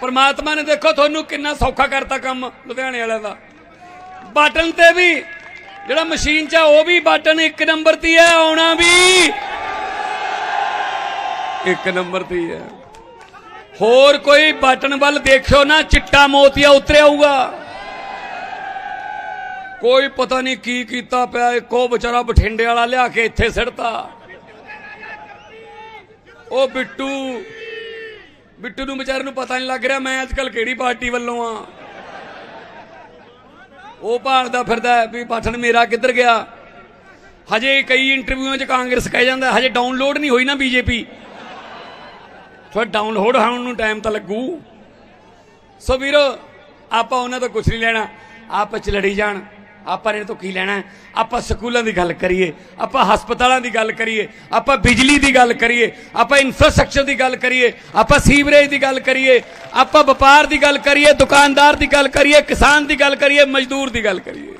ਪਰਮਾਤਮਾ ਨੇ ਦੇਖੋ ਤੁਹਾਨੂੰ ਕਿੰਨਾ ਸੌਖਾ ਕਰਤਾ ਕੰਮ ਲੁਧਿਆਣੇ ਵਾਲਿਆਂ ਦਾ। ਬਟਨ ਤੇ ਵੀ, ਜਿਹੜਾ ਮਸ਼ੀਨ 'ਚ ਆ, ਉਹ ਵੀ ਬਟਨ ਇੱਕ ਨੰਬਰ ਤੇ ਹੈ ਆਉਣਾ ਵੀ ਇੱਕ ਨੰਬਰ ਤੇ ਹੈ ਹੋਰ ਕੋਈ ਬਟਨ ਵੱਲ ਦੇਖਿਓ ਨਾ, ਚਿੱਟਾ ਮੋਤੀਆ ਉਤਰਿਆ ਹੋਊਗਾ। ਕੋਈ ਪਤਾ ਨਹੀਂ ਕੀ ਕੀਤਾ ਪਿਆ, ਇੱਕੋ ਵਿਚਾਰਾ ਬਠਿੰਡੇ ਵਾਲਾ ਲਿਆ ਕੇ ਇੱਥੇ ਸਿੜਤਾ ਉਹ ਬਿੱਟੂ ਬਿੱਟੂ ਨੂੰ ਵਿਚਾਰੇ ਨੂੰ ਪਤਾ ਨਹੀਂ ਲੱਗ ਰਿਹਾ ਮੈਂ ਅੱਜ ਕੱਲ ਕਿਹੜੀ ਪਾਰਟੀ ਵੱਲੋਂ ਆ। ਉਹ ਭਾਲਦਾ ਫਿਰਦਾ ਵੀ ਪਾਠਣ ਮੇਰਾ ਕਿੱਧਰ ਗਿਆ। ਹਜੇ ਕਈ ਇੰਟਰਵਿਊਆਂ 'ਚ ਕਾਂਗਰਸ ਕਹਿ ਜਾਂਦਾ, ਹਜੇ ਡਾਊਨਲੋਡ ਨਹੀਂ ਹੋਈ ਨਾ ਬੀਜੇਪੀ। ਥੋੜਾ ਡਾਊਨਲੋਡ ਹੋਣ ਨੂੰ ਟਾਈਮ ਤਾਂ ਲੱਗੂ। ਸੋ ਵੀਰੋ, ਆਪਾਂ ਉਹਨਾਂ ਤੋਂ ਕੁਝ ਨਹੀਂ ਲੈਣਾ ਆਪਸ ਚ ਲੜੀ ਜਾਣ। ਆਪਾਂ ਇਹਦੇ ਤੋਂ ਕੀ ਲੈਣਾ? ਆਪਾਂ ਸਕੂਲਾਂ ਦੀ ਗੱਲ ਕਰੀਏ, ਆਪਾਂ ਹਸਪਤਾਲਾਂ ਦੀ ਗੱਲ ਕਰੀਏ, ਆਪਾਂ ਬਿਜਲੀ ਦੀ ਗੱਲ ਕਰੀਏ, ਆਪਾਂ ਇਨਫਰਾਸਟ੍ਰਕਚਰ ਦੀ ਗੱਲ ਕਰੀਏ, ਆਪਾਂ ਸੀਵਰੇਜ ਦੀ ਗੱਲ ਕਰੀਏ, ਆਪਾਂ ਵਪਾਰ ਦੀ ਗੱਲ ਕਰੀਏ, ਦੁਕਾਨਦਾਰ ਦੀ ਗੱਲ ਕਰੀਏ, ਕਿਸਾਨ ਦੀ ਗੱਲ ਕਰੀਏ, ਮਜ਼ਦੂਰ ਦੀ ਗੱਲ ਕਰੀਏ।